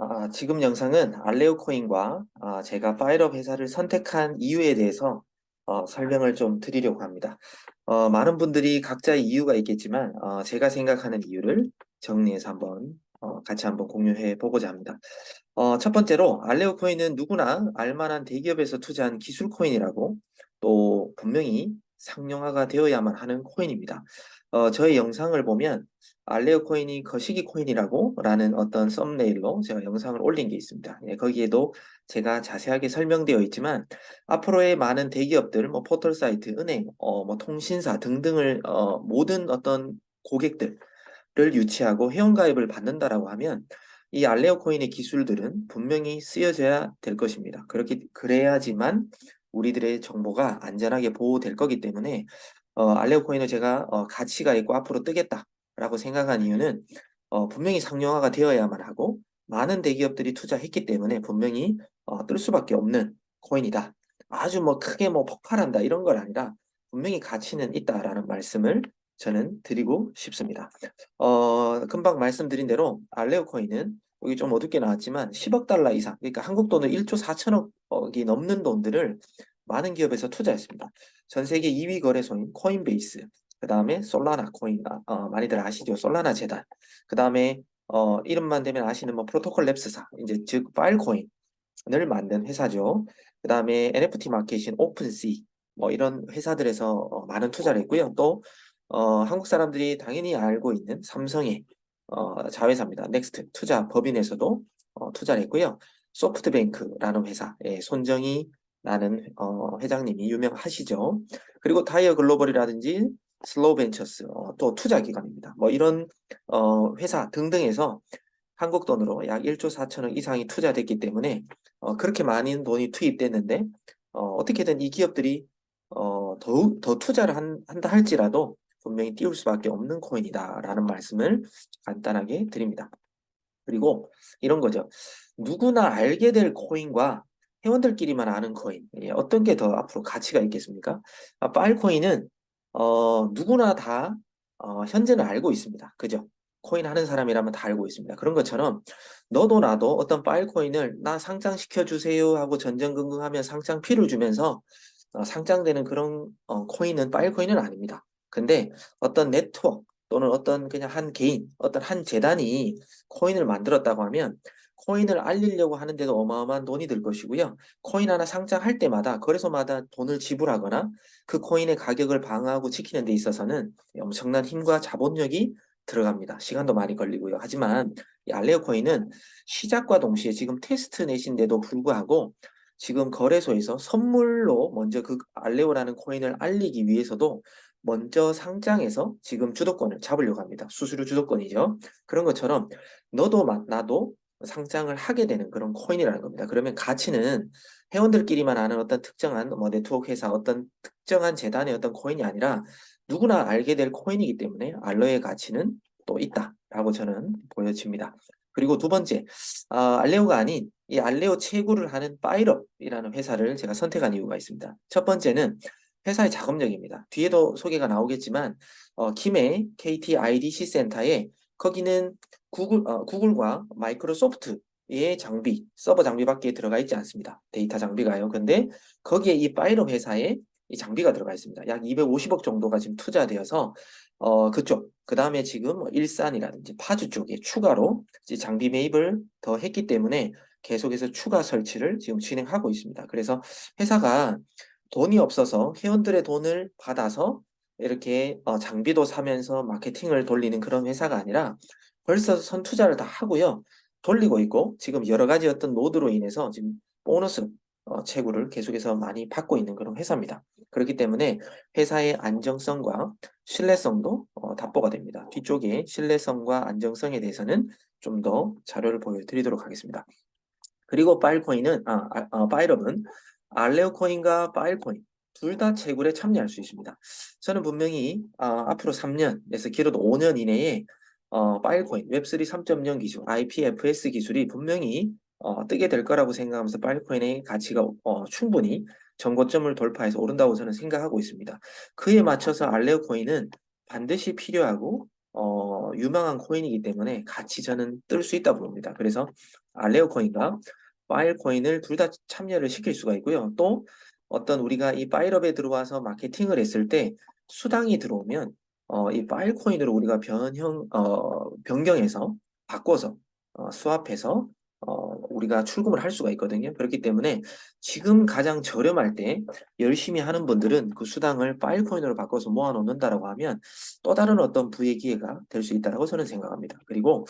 아, 지금 영상은 알레오 코인과 아, 제가 파일업 회사를 선택한 이유에 대해서 어, 설명을 좀 드리려고 합니다. 어, 많은 분들이 각자의 이유가 있겠지만 어, 제가 생각하는 이유를 정리해서 한번 어, 같이 한번 공유해 보고자 합니다. 어, 첫 번째로 알레오 코인은 누구나 알만한 대기업에서 투자한 기술 코인이라고 또 분명히 상용화가 되어야만 하는 코인입니다. 어, 저의 영상을 보면 알레오 코인이 거시기 코인이라고 라는 어떤 썸네일로 제가 영상을 올린 게 있습니다. 예, 거기에도 제가 자세하게 설명되어 있지만 앞으로의 많은 대기업들, 뭐 포털 사이트, 은행, 어, 뭐 통신사 등등을 어, 모든 어떤 고객들을 유치하고 회원가입을 받는다라고 하면 이 알레오 코인의 기술들은 분명히 쓰여져야 될 것입니다. 그렇게 그래야지만 우리들의 정보가 안전하게 보호될 거기 때문에 어, 알레오 코인을 제가 어, 가치가 있고 앞으로 뜨겠다라고 생각한 이유는 어, 분명히 상용화가 되어야만 하고 많은 대기업들이 투자했기 때문에 분명히 어, 뜰 수밖에 없는 코인이다. 아주 뭐 크게 뭐 폭발한다 이런 걸 아니라 분명히 가치는 있다라는 말씀을 저는 드리고 싶습니다. 어, 금방 말씀드린 대로 알레오 코인은 여기 좀 어둡게 나왔지만 10억 달러 이상, 그러니까 한국 돈은 1조 4천억이 넘는 돈들을 많은 기업에서 투자했습니다. 전 세계 2위 거래소인 코인베이스, 그 다음에 솔라나 코인, 어, 많이들 아시죠? 솔라나 재단, 그 다음에 어, 이름만 되면 아시는 뭐 프로토콜 랩스사, 이제 즉 파일코인을 만든 회사죠. 그 다음에 NFT 마켓인 오픈시, 뭐 이런 회사들에서 어, 많은 투자를 했고요. 또 어, 한국 사람들이 당연히 알고 있는 삼성의 어, 자회사입니다. 넥스트 투자 법인에서도 어, 투자를 했고요. 소프트뱅크라는 회사, 예, 손정희 라는 어, 회장님이 유명하시죠. 그리고 타이어 글로벌이라든지 슬로우 벤처스 어, 또 투자 기관입니다. 뭐 이런 어, 회사 등등에서 한국 돈으로 약 1조 4천억 이상이 투자됐기 때문에 어, 그렇게 많은 돈이 투입됐는데 어, 어떻게든 이 기업들이 어, 더욱 더 투자를 한, 한다 할지라도 분명히 띄울 수밖에 없는 코인이다라는 말씀을 간단하게 드립니다. 그리고 이런 거죠. 누구나 알게 될 코인과 회원들끼리만 아는 코인 예, 어떤 게 더 앞으로 가치가 있겠습니까? 아, 파일코인은 어, 누구나 다 어, 현재는 알고 있습니다. 그죠? 코인 하는 사람이라면 다 알고 있습니다. 그런 것처럼 너도 나도 어떤 파일코인을 나 상장시켜 주세요 하고 전전긍긍하면 상장 피를 주면서 어, 상장되는 그런 어, 코인은 파일코인은 아닙니다. 근데 어떤 네트워크 또는 어떤 그냥 한 개인, 어떤 한 재단이 코인을 만들었다고 하면 코인을 알리려고 하는데도 어마어마한 돈이 들 것이고요. 코인 하나 상장할 때마다 거래소마다 돈을 지불하거나 그 코인의 가격을 방어하고 지키는 데 있어서는 엄청난 힘과 자본력이 들어갑니다. 시간도 많이 걸리고요. 하지만 이 알레오 코인은 시작과 동시에 지금 테스트 내신데도 불구하고 지금 거래소에서 선물로 먼저 그 알레오라는 코인을 알리기 위해서도 먼저 상장해서 지금 주도권을 잡으려고 합니다. 수수료 주도권이죠. 그런 것처럼 너도 나도 상장을 하게 되는 그런 코인이라는 겁니다. 그러면 가치는 회원들끼리만 아는 어떤 특정한 뭐 네트워크 회사 어떤 특정한 재단의 어떤 코인이 아니라 누구나 알게 될 코인이기 때문에 알로의 가치는 또 있다라고 저는 보여집니다. 그리고 두 번째, 어, 알레오가 아닌 이 알레오 채굴을 하는 파이럽이라는 회사를 제가 선택한 이유가 있습니다. 첫 번째는 회사의 작업력입니다. 뒤에도 소개가 나오겠지만 어, 김해 KT IDC 센터에 거기는 구글, 어, 구글과 마이크로소프트의 장비, 서버 장비밖에 들어가 있지 않습니다. 데이터 장비가요. 근데 거기에 이 파이로 회사에 이 장비가 들어가 있습니다. 약 250억 정도가 지금 투자되어서 어 그쪽 그 다음에 지금 뭐 일산이라든지 파주 쪽에 추가로 장비 매입을 더 했기 때문에 계속해서 추가 설치를 지금 진행하고 있습니다. 그래서 회사가 돈이 없어서 회원들의 돈을 받아서 이렇게 어, 장비도 사면서 마케팅을 돌리는 그런 회사가 아니라 벌써 선 투자를 다 하고요. 돌리고 있고 지금 여러 가지 어떤 노드로 인해서 지금 보너스 어, 채굴을 계속해서 많이 받고 있는 그런 회사입니다. 그렇기 때문에 회사의 안정성과 신뢰성도 어, 답보가 됩니다. 뒤쪽에 신뢰성과 안정성에 대해서는 좀 더 자료를 보여드리도록 하겠습니다. 그리고 파일코인은 아, 아 어, 파일업은 알레오 코인과 파일 코인 둘 다 채굴에 참여할 수 있습니다. 저는 분명히 어, 앞으로 3년에서 길어도 5년 이내에 어, 파일 코인 웹3 3.0 기술 IPFS 기술이 분명히 어, 뜨게 될 거라고 생각하면서 파일 코인의 가치가 어, 충분히 정고점을 돌파해서 오른다고 저는 생각하고 있습니다. 그에 맞춰서 알레오 코인은 반드시 필요하고 어, 유망한 코인이기 때문에 같이 저는 뜰 수 있다 봅니다. 그래서 알레오 코인과 파일 코인을 둘 다 참여를 시킬 수가 있고요. 또 어떤 우리가 이 파일업에 들어와서 마케팅을 했을 때 수당이 들어오면 어, 이 파일 코인으로 우리가 변형 어, 변경해서 바꿔서 어, 수합해서 어, 우리가 출금을 할 수가 있거든요. 그렇기 때문에 지금 가장 저렴할 때 열심히 하는 분들은 그 수당을 파일 코인으로 바꿔서 모아놓는다라고 하면 또 다른 어떤 부의 기회가 될 수 있다라고 저는 생각합니다. 그리고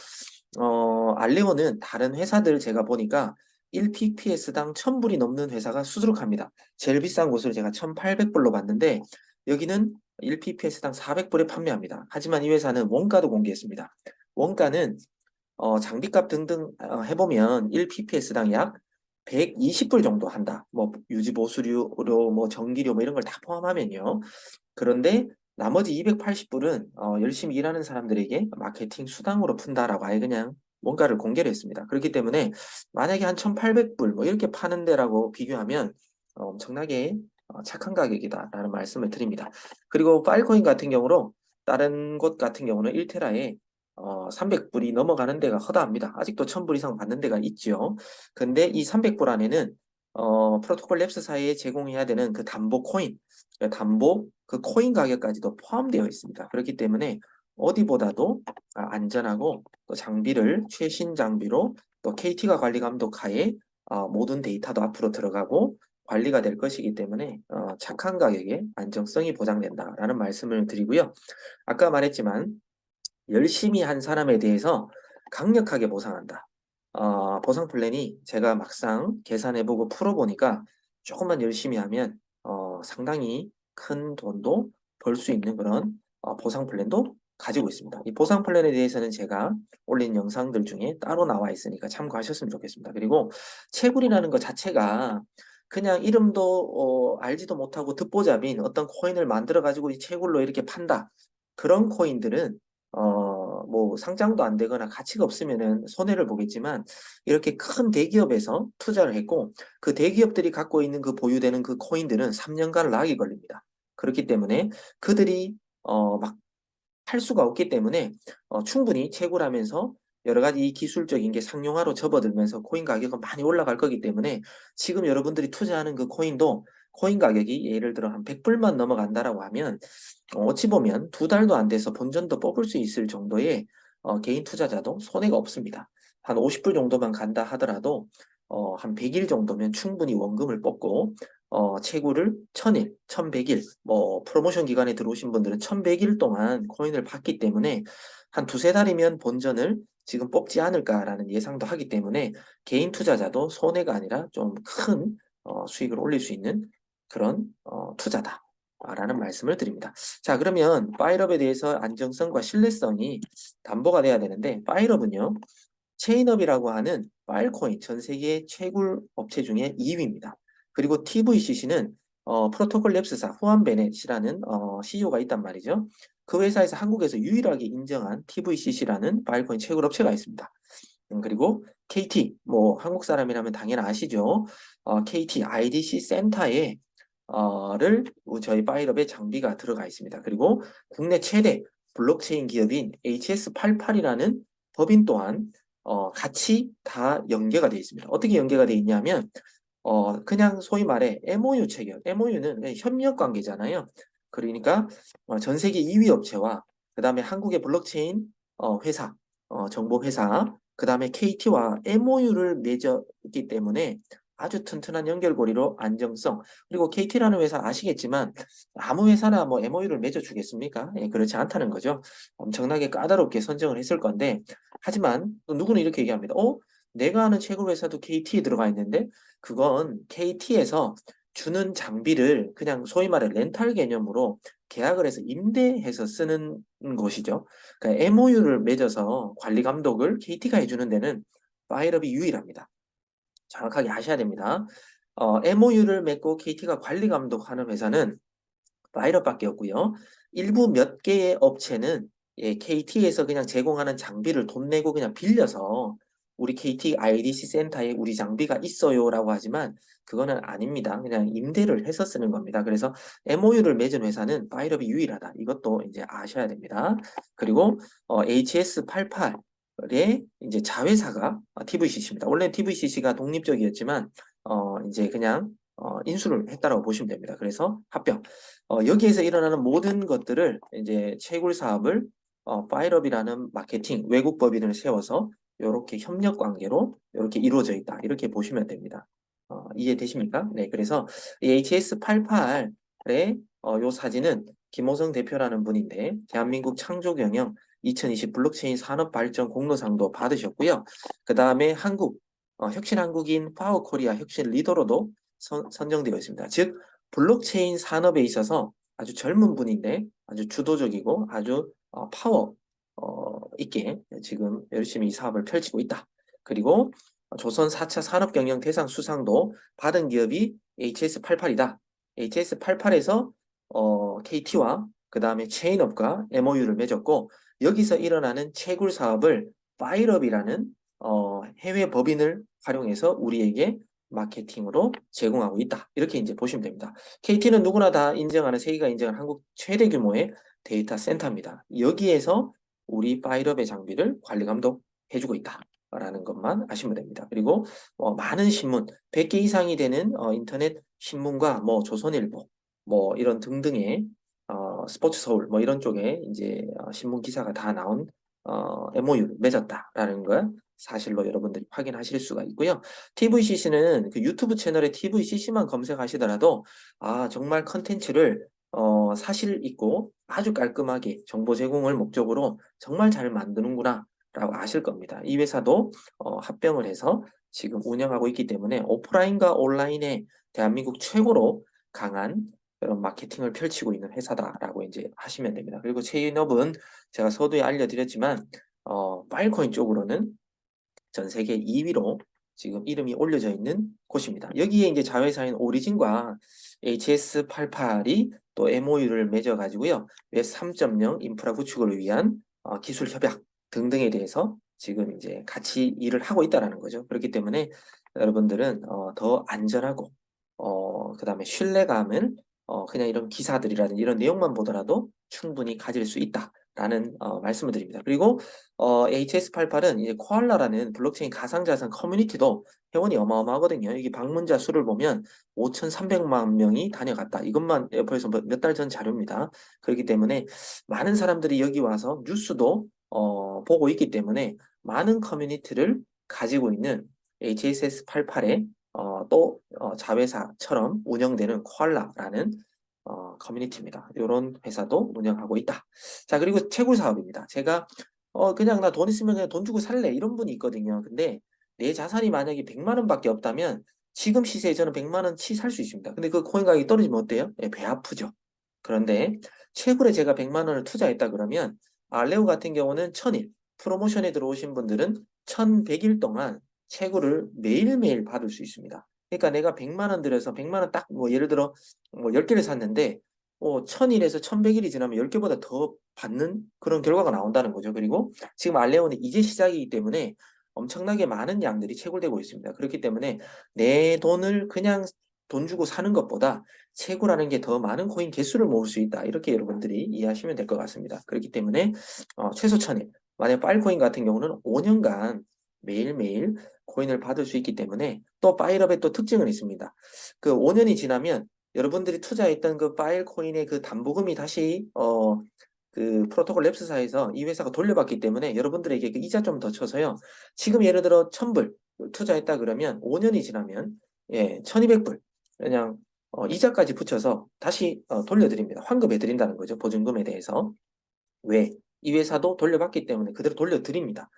어, 알레오는 다른 회사들 제가 보니까 1pps당 1000불이 넘는 회사가 수두룩합니다. 제일 비싼 곳을 제가 1800불로 봤는데 여기는 1pps당 400불에 판매합니다. 하지만 이 회사는 원가도 공개했습니다. 원가는 어, 장비값 등등 어, 해보면 1pps당 약 120불 정도 한다. 뭐 유지 보수료, 뭐 전기료 뭐 이런 걸 다 포함하면요. 그런데 나머지 280불은 어, 열심히 일하는 사람들에게 마케팅 수당으로 푼다라고 아예 그냥 뭔가를 공개를 했습니다. 그렇기 때문에 만약에 한 1,800불 뭐 이렇게 파는 데라고 비교하면 어, 엄청나게 어, 착한 가격이다라는 말씀을 드립니다. 그리고 파일코인 같은 경우로 다른 곳 같은 경우는 1테라에 어, 300불이 넘어가는 데가 허다합니다. 아직도 1000불 이상 받는 데가 있죠. 근데 이 300불 안에는 어, 프로토콜 랩스사에 제공해야 되는 그 담보 코인, 그 담보 그 코인 가격까지도 포함되어 있습니다. 그렇기 때문에 어디보다도 아, 안전하고 또 장비를 최신 장비로 또 KT가 관리 감독 하에 어, 모든 데이터도 앞으로 들어가고 관리가 될 것이기 때문에 어, 착한 가격에 안정성이 보장된다라는 말씀을 드리고요. 아까 말했지만 열심히 한 사람에 대해서 강력하게 보상한다. 어, 보상 플랜이 제가 막상 계산해보고 풀어보니까 조금만 열심히 하면 어, 상당히 큰 돈도 벌 수 있는 그런 어, 보상 플랜도 가지고 있습니다. 이 보상 플랜에 대해서는 제가 올린 영상들 중에 따로 나와 있으니까 참고하셨으면 좋겠습니다. 그리고 채굴이라는 것 자체가 그냥 이름도 어, 알지도 못하고 듣보잡인 어떤 코인을 만들어 가지고 이 채굴로 이렇게 판다. 그런 코인들은 어, 뭐 상장도 안 되거나 가치가 없으면은 손해를 보겠지만 이렇게 큰 대기업에서 투자를 했고 그 대기업들이 갖고 있는 그 보유되는 그 코인들은 3년간 락이 걸립니다. 그렇기 때문에 그들이 어, 막 할 수가 없기 때문에 어, 충분히 채굴하면서 여러 가지 이 기술적인 게 상용화로 접어들면서 코인 가격은 많이 올라갈 거기 때문에 지금 여러분들이 투자하는 그 코인도 코인 가격이 예를 들어 한 100불만 넘어간다라고 하면 어, 어찌 보면 두 달도 안 돼서 본전도 뽑을 수 있을 정도의 어, 개인 투자자도 손해가 없습니다. 한 50불 정도만 간다 하더라도 어, 한 100일 정도면 충분히 원금을 뽑고 어, 채굴을 1000일, 1100일, 뭐 프로모션 기간에 들어오신 분들은 1100일 동안 코인을 받기 때문에 한 두세 달이면 본전을 지금 뽑지 않을까라는 예상도 하기 때문에 개인 투자자도 손해가 아니라 좀큰 어, 수익을 올릴 수 있는 그런 어, 투자다. 라는 말씀을 드립니다. 자 그러면 파일업에 대해서 안정성과 신뢰성이 담보가 돼야 되는데 파일업은요 체인업이라고 하는 파일코인 전 세계 채굴 업체 중에 2위입니다. 그리고 TVCC는 어, 프로토콜 랩스사 후안 베넷이라는 어, CEO가 있단 말이죠. 그 회사에서 한국에서 유일하게 인정한 TVCC라는 파일코인 채굴 업체가 있습니다. 음, 그리고 KT 뭐 한국 사람이라면 당연히 아시죠. 어, KT IDC 센터에 어를 저희 파일업에 장비가 들어가 있습니다. 그리고 국내 최대 블록체인 기업인 HS88이라는 법인 또한 어, 같이 다 연계가 되어 있습니다. 어떻게 연계가 되어 있냐면 어, 그냥 소위 말해 MOU 체결. MOU는 협력 관계잖아요. 그러니까 어, 전 세계 2위 업체와 그 다음에 한국의 블록체인 어, 회사, 어, 정보 회사, 그 다음에 KT와 MOU를 맺었기 때문에 아주 튼튼한 연결고리로 안정성 그리고 KT라는 회사 아시겠지만 아무 회사나 뭐 MOU를 맺어주겠습니까? 예, 그렇지 않다는 거죠. 엄청나게 까다롭게 선정을 했을 건데 하지만 누구는 이렇게 얘기합니다. 어? 내가 아는 채굴 회사도 KT에 들어가 있는데 그건 KT에서 주는 장비를 그냥 소위 말해 렌탈 개념으로 계약을 해서 임대해서 쓰는 것이죠. 그러니까 MOU를 맺어서 관리 감독을 KT가 해주는 데는 파일업이 유일합니다. 정확하게 아셔야 됩니다. 어, MOU를 맺고 KT가 관리 감독하는 회사는 파이럿밖에 없고요. 일부 몇 개의 업체는 예, KT에서 그냥 제공하는 장비를 돈 내고 그냥 빌려서 우리 KT IDC 센터에 우리 장비가 있어요라고 하지만 그거는 아닙니다. 그냥 임대를 해서 쓰는 겁니다. 그래서 MOU를 맺은 회사는 파이럽이 유일하다. 이것도 이제 아셔야 됩니다. 그리고 어, HS88 이제 자회사가 TVCC입니다. 원래 TVCC가 독립적이었지만 어 이제 그냥 어 인수를 했다라고 보시면 됩니다. 그래서 합병. 어 여기에서 일어나는 모든 것들을 이제 채굴 사업을 어 파일업이라는 마케팅 외국 법인을 세워서 이렇게 협력 관계로 이렇게 이루어져 있다. 이렇게 보시면 됩니다. 어, 이해되십니까? 네, 그래서 이 HS88의 어, 요 사진은 김호성 대표라는 분인데 대한민국 창조 경영 2020 블록체인 산업 발전 공로상도 받으셨고요. 그 다음에 한국 어, 혁신 한국인 파워 코리아 혁신 리더로도 선, 선정되어 있습니다. 즉 블록체인 산업에 있어서 아주 젊은 분인데 아주 주도적이고 아주 어, 파워 어, 있게 지금 열심히 이 사업을 펼치고 있다. 그리고 조선 4차 산업경영 대상 수상도 받은 기업이 HS88이다. HS88에서 어, KT와 그 다음에 체인업과 MOU를 맺었고 여기서 일어나는 채굴 사업을 파일업이라는 어, 해외 법인을 활용해서 우리에게 마케팅으로 제공하고 있다. 이렇게 이제 보시면 됩니다. KT는 누구나 다 인정하는 세계가 인정하는 한국 최대 규모의 데이터 센터입니다. 여기에서 우리 파일업의 장비를 관리 감독해주고 있다. 라는 것만 아시면 됩니다. 그리고 어, 많은 신문, 100개 이상이 되는 어, 인터넷 신문과 뭐 조선일보, 뭐 이런 등등의 어, 스포츠 서울 뭐 이런 쪽에 이제 어, 신문 기사가 다 나온 어, MOU를 맺었다라는 걸 사실로 여러분들이 확인하실 수가 있고요. TVCC는 그 유튜브 채널에 TVCC만 검색하시더라도 아 정말 컨텐츠를 어, 사실 있고 아주 깔끔하게 정보 제공을 목적으로 정말 잘 만드는구나 라고 아실 겁니다. 이 회사도 어, 합병을 해서 지금 운영하고 있기 때문에 오프라인과 온라인에 대한민국 최고로 강한 그런 마케팅을 펼치고 있는 회사다라고 이제 하시면 됩니다. 그리고 체인업은 제가 서두에 알려드렸지만 어, 파일코인 쪽으로는 전 세계 2위로 지금 이름이 올려져 있는 곳입니다. 여기에 이제 자회사인 오리진과 HS88이 또 MOU를 맺어가지고요. 웹 3.0 인프라 구축을 위한 어, 기술 협약 등등에 대해서 지금 이제 같이 일을 하고 있다라는 거죠. 그렇기 때문에 여러분들은 어, 더 안전하고 어, 그 다음에 신뢰감을 어, 그냥 이런 기사들이라든지 이런 내용만 보더라도 충분히 가질 수 있다 라는 어, 말씀을 드립니다. 그리고 어, HS88은 이제 코알라라는 블록체인 가상자산 커뮤니티도 회원이 어마어마하거든요. 여기 방문자 수를 보면 5,300만 명이 다녀갔다. 이것만 옆에서 몇 달 전 자료입니다. 그렇기 때문에 많은 사람들이 여기 와서 뉴스도 어, 보고 있기 때문에 많은 커뮤니티를 가지고 있는 HSS88의 어, 또 어, 자회사처럼 운영되는 코알라라는 어, 커뮤니티입니다. 이런 회사도 운영하고 있다. 자 그리고 채굴 사업입니다. 제가 어, 그냥 나 돈 있으면 그냥 돈 주고 살래 이런 분이 있거든요. 근데 내 자산이 만약에 100만 원밖에 없다면 지금 시세에 저는 100만 원치 살 수 있습니다. 근데 그 코인 가격이 떨어지면 어때요? 네, 배 아프죠. 그런데 채굴에 제가 100만 원을 투자했다 그러면 알레오 같은 경우는 천일, 프로모션에 들어오신 분들은 1100일 동안 채굴을 매일매일 받을 수 있습니다. 그러니까 내가 100만 원 들여서 100만 원 딱 뭐 예를 들어 뭐 10개를 샀는데 뭐 1000일에서 1100일이 지나면 10개보다 더 받는 그런 결과가 나온다는 거죠. 그리고 지금 알레오는 이제 시작이기 때문에 엄청나게 많은 양들이 채굴되고 있습니다. 그렇기 때문에 내 돈을 그냥 돈 주고 사는 것보다 채굴하는 게 더 많은 코인 개수를 모을 수 있다. 이렇게 여러분들이 이해하시면 될 것 같습니다. 그렇기 때문에 어, 최소 천일, 만약 파일코인 같은 경우는 5년간 매일매일 코인을 받을 수 있기 때문에 또 파일업의 또 특징은 있습니다. 그 5년이 지나면 여러분들이 투자했던 그 파일 코인의 그 담보금이 다시 어, 그 프로토콜 랩스사에서 이 회사가 돌려받기 때문에 여러분들에게 그 이자 좀 더 쳐서요. 지금 예를 들어 1000불 투자했다 그러면 5년이 지나면 예, 1200불 그냥 어, 이자까지 붙여서 다시 어, 돌려드립니다. 환급해 드린다는 거죠. 보증금에 대해서. 왜? 이 회사도 돌려받기 때문에 그대로 돌려드립니다.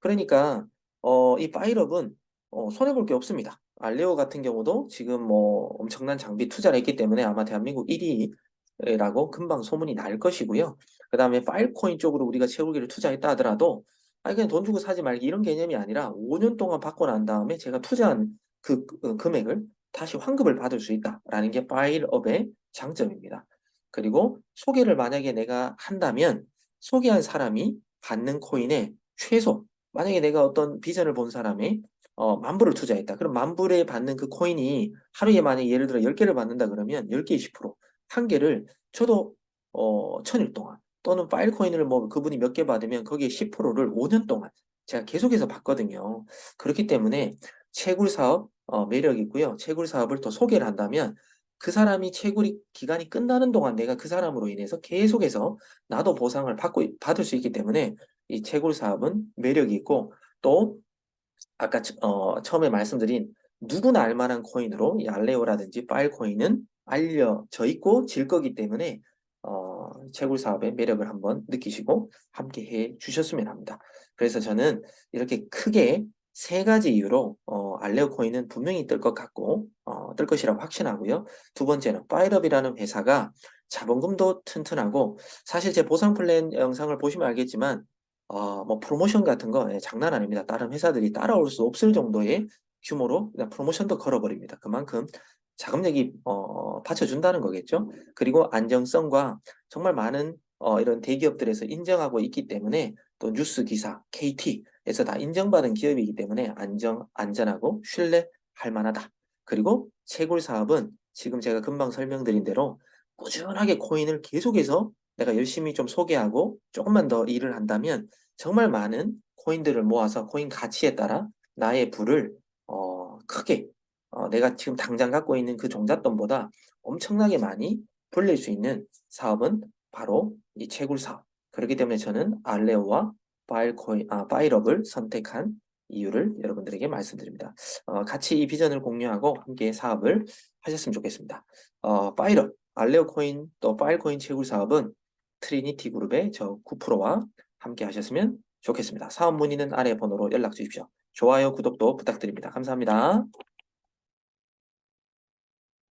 그러니까 어, 이 파일업은 어, 손해볼 게 없습니다. 알레오 같은 경우도 지금 뭐 엄청난 장비 투자를 했기 때문에 아마 대한민국 1위라고 금방 소문이 날 것이고요. 그 다음에 파일코인 쪽으로 우리가 채굴기를 투자했다 하더라도 아니 그냥 돈 주고 사지 말기 이런 개념이 아니라 5년 동안 받고 난 다음에 제가 투자한 그, 그 금액을 다시 환급을 받을 수 있다라는 게 파일업의 장점입니다. 그리고 소개를 만약에 내가 한다면 소개한 사람이 받는 코인의 최소 만약에 내가 어떤 비전을 본 사람이 어, 만 불을 투자했다. 그럼 만 불에 받는 그 코인이 하루에 만약에 예를 들어 10개를 받는다 그러면 10개 20%, 한 개를 저도 어, 천일 동안 또는 파일 코인을 뭐 그분이 몇 개 받으면 거기에 10%를 5년 동안 제가 계속해서 봤거든요. 그렇기 때문에 채굴 사업 어, 매력 있고요. 채굴 사업을 또 소개를 한다면 그 사람이 채굴이 기간이 끝나는 동안 내가 그 사람으로 인해서 계속해서 나도 보상을 받고 받을 수 있기 때문에 이 채굴 사업은 매력이 있고 또 아까 처- 어, 처음에 말씀드린 누구나 알만한 코인으로 이 알레오라든지 파일 코인은 알려져 있고 질 거기 때문에 어, 채굴 사업의 매력을 한번 느끼시고 함께 해 주셨으면 합니다. 그래서 저는 이렇게 크게 세 가지 이유로 어, 알레오 코인은 분명히 뜰 것 같고 어, 뜰 것이라고 확신하고요. 두 번째는 파일업이라는 회사가 자본금도 튼튼하고 사실 제 보상 플랜 영상을 보시면 알겠지만 어, 뭐 프로모션 같은 거 예, 장난 아닙니다. 다른 회사들이 따라올 수 없을 정도의 규모로 그냥 프로모션도 걸어버립니다. 그만큼 자금력이 어, 받쳐준다는 거겠죠. 그리고 안정성과 정말 많은 어, 이런 대기업들에서 인정하고 있기 때문에 또 뉴스 기사, KT에서 다 인정받은 기업이기 때문에 안정, 안전하고 신뢰할 만하다. 그리고 채굴 사업은 지금 제가 금방 설명드린 대로 꾸준하게 코인을 계속해서 내가 열심히 좀 소개하고 조금만 더 일을 한다면 정말 많은 코인들을 모아서 코인 가치에 따라 나의 부를 어, 크게 어, 내가 지금 당장 갖고 있는 그 종잣돈보다 엄청나게 많이 불릴 수 있는 사업은 바로 이 채굴 사업. 그렇기 때문에 저는 알레오와 파일코인, 아, 파일업을 선택한 이유를 여러분들에게 말씀드립니다. 어, 같이 이 비전을 공유하고 함께 사업을 하셨으면 좋겠습니다. 어, 파일업, 알레오 코인 또 파일코인 채굴 사업은 트리니티 그룹의 저 9%와 함께 하셨으면 좋겠습니다. 사업 문의는 아래 번호로 연락 주십시오. 좋아요, 구독도 부탁드립니다. 감사합니다.